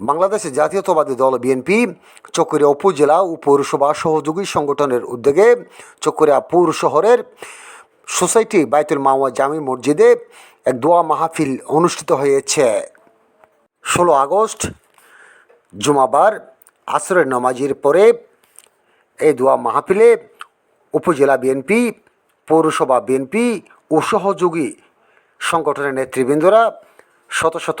বাংলাদেশের জাতীয়তাবাদী দল বিএনপি চকরিয়া উপজেলা ও পৌরসভা সহযোগী সংগঠনের উদ্যোগে চকরিয়া পৌর শহরের সোসাইটি বাইতুল মাওয়া জামি মসজিদে এক দোয়া মাহফিল অনুষ্ঠিত হয়েছে। ষোলো আগস্ট, জুমাবার আসরের নামাজের পরে এই দোয়া মাহফিলে উপজেলা বিএনপি, পৌরসভা বিএনপি ও সহযোগী সংগঠনের নেতৃবৃন্দরা শত শত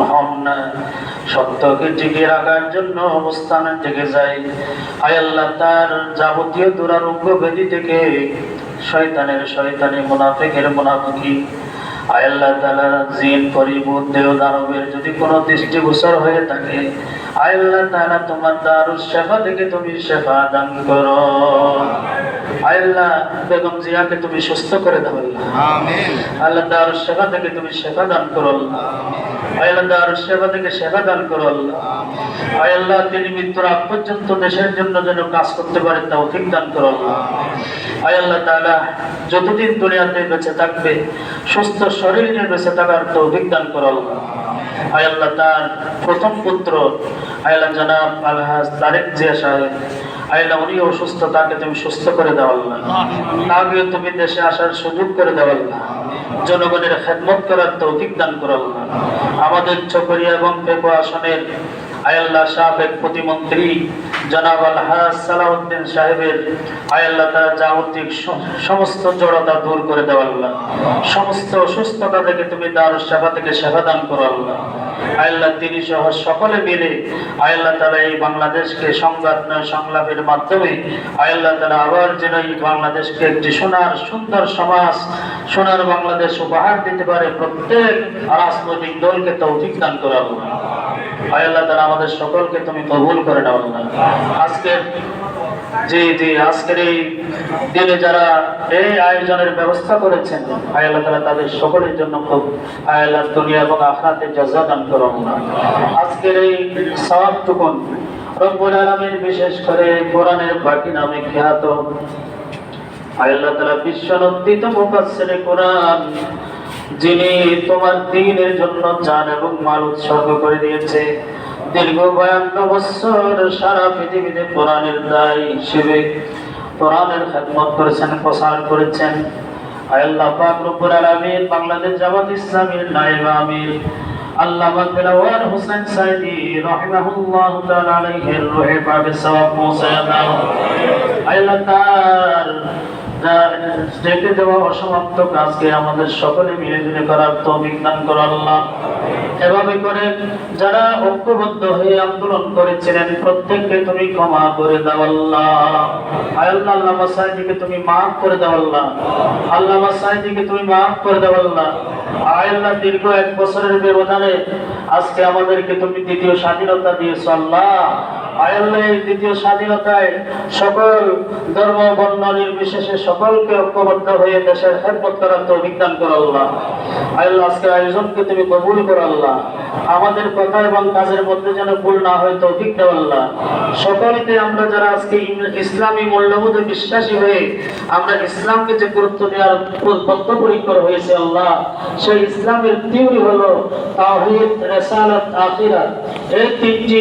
হন না সত্যকে টিকে রাখার জন্য অবস্থানে থেকে যায়। আয় আল্লাহ তার যাবতীয় দুরারোগ্য ব্যাধি থেকে শয়তানের শয়তানি মুনাফিকের মুনাফিকি। আয় আল্লাহ তাআলা জিন পরিবুদ দেহ দানবের যদি কোনো দৃষ্টিগোচর হয়ে থাকে আয় আল্লাহ তাআলা তোমার দারুস শেফা থেকে তুমি শেফা দান করো। আল্লাহ বেগম জিয়াকে তুমি সুস্থ করে দাও আল্লাহ। আল্লাহ দারুস শেফা থেকে তুমি শেফা দান করো আল্লাহ। যতদিন দুনিয়াতে বেঁচে থাকবে, সুস্থ শরীর নিয়ে বেঁচে থাকার তৌফিক দান করো আল্লাহ। তার প্রথম পুত্র, আয় আল্লাহ জনাব আলহাজ তারেক জিয়া সাহেব করে তুমি দেশে আসার করে জনগণের খেদমত করার তৌফিক দান করো আল্লাহ। আমাদের চকরিয়া এবং পেপো আসনের আয়াল্লাহ সাহেব প্রতিমন্ত্রী জনাব আলহাজ সালাউদ্দিন সাহেবের আয়াল্লাহ তার যাবতীয় সমস্ত জড়তা দূর করে দেওয়া আল্লাহ। সমস্ত অসুস্থতা থেকে তুমি তার সেবা থেকে সেবা দান করো আল্লাহ। আয়াল্লাহ তিনি সহ সকলে মিলে আয়াল্লাহ তারা এই বাংলাদেশকে সংবাদ সংলাপের মাধ্যমে আয়াল্লাহ তারা আবার যেন এই বাংলাদেশকে একটি সোনার সুন্দর সমাজ, সোনার বাংলাদেশ উপহার দিতে পারে প্রত্যেক রাজনৈতিক দলকে তৌফিক দান করা আল্লাহ আল্লাহ আমাদের সকলকে তুমি কবুল করে নাও আল্লাহ। আজকের জি জি, আজকের এই দিনে যারা এই আয়োজনের ব্যবস্থা করেছেন তাদের সকলের জন্য খুব দুনিয়া এবং আখরাতে জাযা দান আজকের এই সওয়াবটুকুন রব্বুল আলামিন বিশেষ করে কোরআনের বাকি নামে খ্যাত আল্লাহ তাআলা বিশ্বনন্দিত মুফাসসিরে কোরআন, যিনি তোমার দিনের জন্য জান এবং মাল উৎসর্গ করে দিয়েছে। দীর্ঘ বায়ান্ন বছর সারা পৃথিবীতে কোরআনের দায় হিসেবে কোরআনের খেদমত করেছেন, প্রসার করেছেন। আল্লাহ দেওয়া অসমাপ্ত কাজকে আমাদের সকলে মিলে মিলে করার তৌফিক দান করো আল্লাহ। এভাবে করে যারা ঐক্যবদ্ধ হয়ে আন্দোলন করেছিলেন, প্রত্যেককে তুমি ক্ষমা করে দাও আল্লাহ। আল্লাহ আল্লাহ তুমি মাফ করে দাও আল্লাহ। আল্লাহ মাসাইদিকে তুমি মাফ করে দাও আল্লাহ। আল্লাহ, দীর্ঘ এক বছরের ব্যবধানে আজকে আমাদেরকে তুমি দ্বিতীয় স্বাধীনতা দিয়েছ আল্লাহ। আয় আল্লাহ এই দ্বিতীয় স্বাধীনতায় সকল ধর্ম, বর্ণ, নির্বিশেষে সকলকে ঐক্যবদ্ধ হয়ে দেশের করার আল্লাহ। আজকের আয়োজনকে তুমি কবুল আমাদের কথা এবং কাজের মধ্যে যেন ভুল না হয়, তৌফিক দাও আল্লাহ। সকলকে আমরা যারা আজকে ইসলামী মূল্যবোধে বিশ্বাসী হয়ে আমরা ইসলামকে যে গুরুত্ব দেওয়ার বদ্ধপরিকর হয়েছে আল্লাহ, সেই ইসলামের থিওরি হলো তাওহীদ, রেসালাত, আখিরাত। এই তিনটি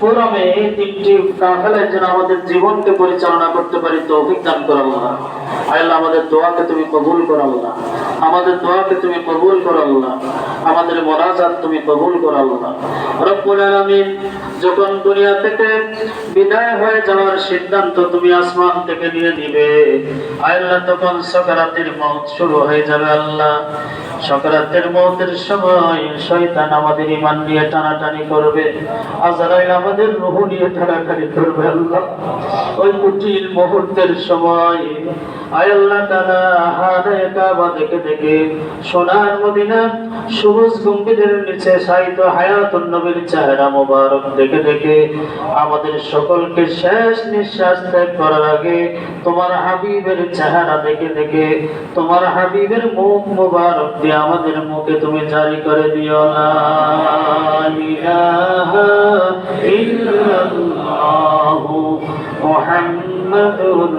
ফোরামে তিনটি কাফেলার জন্য আমাদের জীবনকে পরিচালনা করতে পারি, তৌফিক দান করো আল্লাহ। আয় আল্লাহ, আমাদের দোয়াকে তুমি কবুল করো আল্লাহ। আমাদের দোয়াকে তুমি কবুল করো আল্লাহ। আমাদের মোনাজাত তুমি কবুল করো আল্লাহ। রব্বুল আলামিন, যখন দুনিয়া থেকে বিদায় হয়ে যাওয়ার সিদ্ধান্ত তুমি আসমান থেকে নিয়ে নিবে। আল্লাহ, তখন সকারাতের মত শুরু হয়ে যাবে আল্লাহ। সকারাতের মতের সময় শয়তান আমাদের ইমান নিয়ে টানাটানি করবে। আজরাইল আমাদের রুহ নিয়ে টানাটানি করবে আল্লাহ। ওই কুটির মুহূর্তের সময় আয় আল্লাহ তাআলা হাদে কাবা দেখে দেখে সোনার মদিনা, সবুজ গম্ভীরের নিচে সাহিত্য হায়াতুন নবীর চেহারা মোবারক দেখে দেখে আমাদের সকলকে শেষ নিঃশ্বাস ত্যাগ করার আগে তোমার হাবিবের চেহারা দেখে দেখে তোমার হাবিবের মুখ মোবারক দিয়ে আমাদের মুখে তুমি জারি করে দিও না। ইল্লাল্লাহু মুহাম্মাদুর